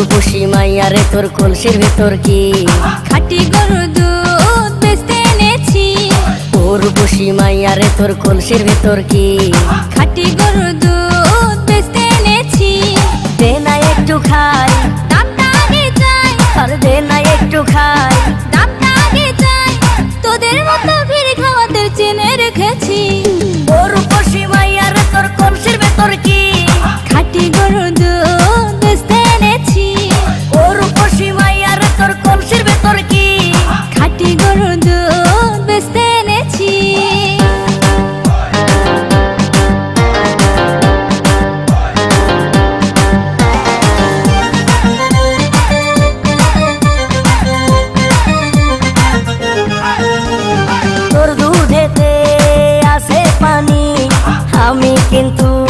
রূপসী মাইয়া রে তোর কলসির ভেতর কি? খাটি গরুর দুধ তোর কলসির ভেতর কি? খাটি গরুর দুধ বেচতে এনেছি। দে না একটু খাই। দাম চাই আর দে না একটু খাই। Into.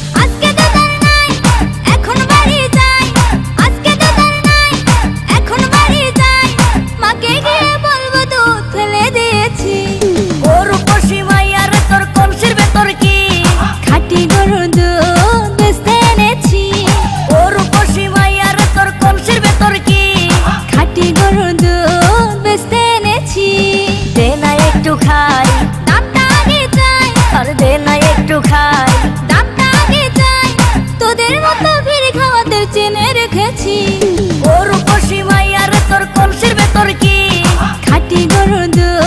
দেখেছি ওর পশিমাইয়ার তোর কলসির ভেতর কি? খাটি গরু দুধ